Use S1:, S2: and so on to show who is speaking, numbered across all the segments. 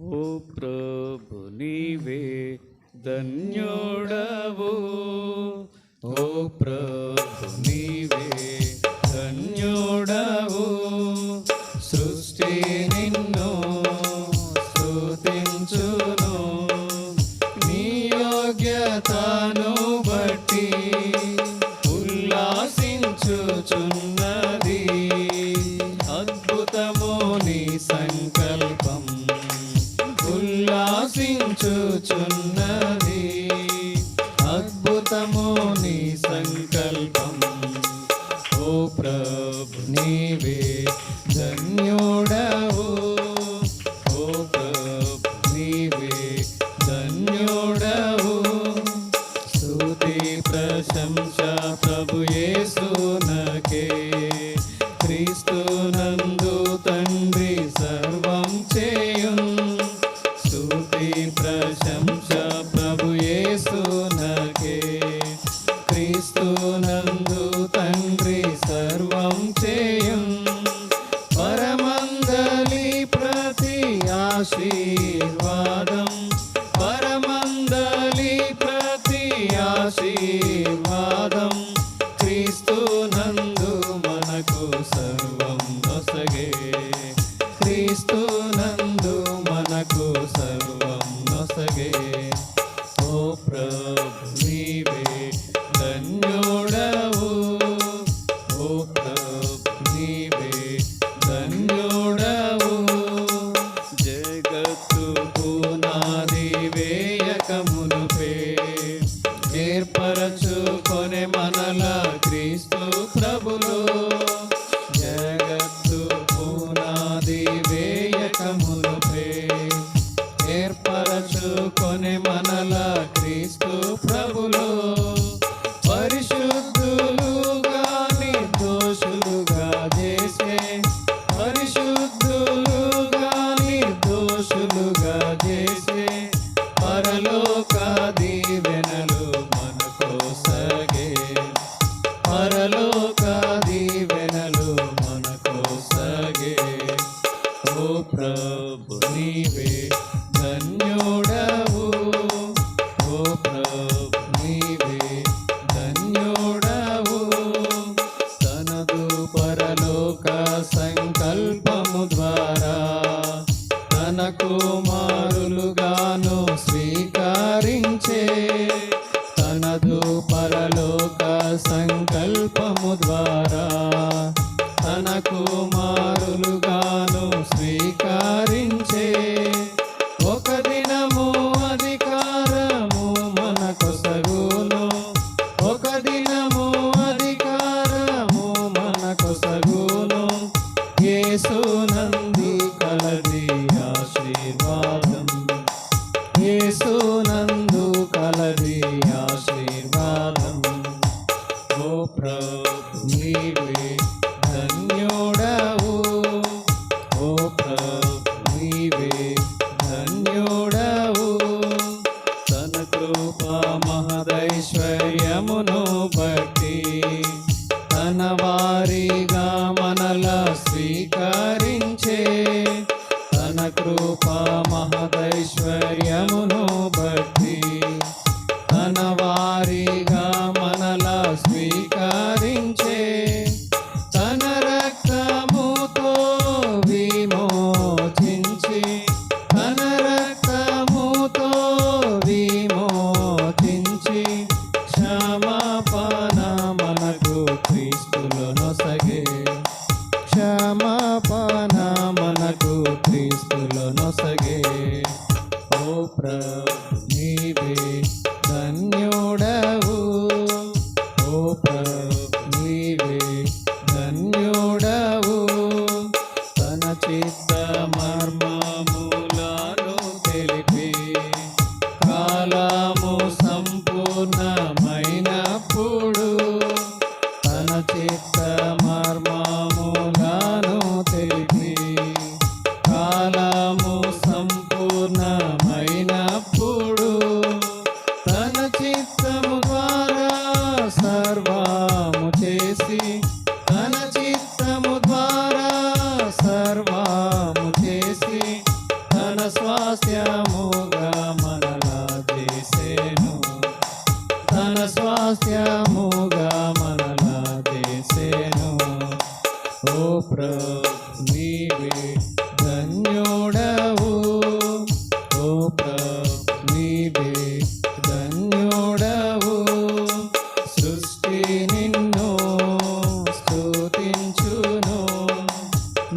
S1: ఓ ప్రభు నీవే ధన్యోడవు. ఓ ప్రభు నీవే ధన్యోడవు. సృష్టి నిన్ను స్తుతించును. నీ యోగ్యతను బట్టి ఉల్లాసించుచున్నది. 주전나. నందు తండ్రి సర్వం చేయం పరమందలి ప్రతి ఆశీ క్రీస్తు ప్రభులో. యేసునంద కృపా మహదైశ్వర్యమును బట్టి.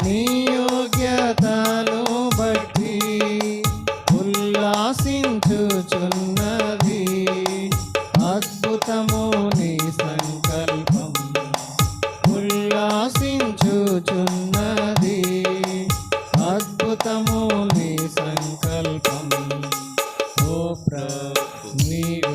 S1: నీ యోగ్యతను బట్టి ఉల్లాసించుచున్నది. అద్భుతము నీ సంకల్పం. ఉల్లాసించుచున్నది. అద్భుతము నీ సంకల్పం. ఓ ప్రభు నీవే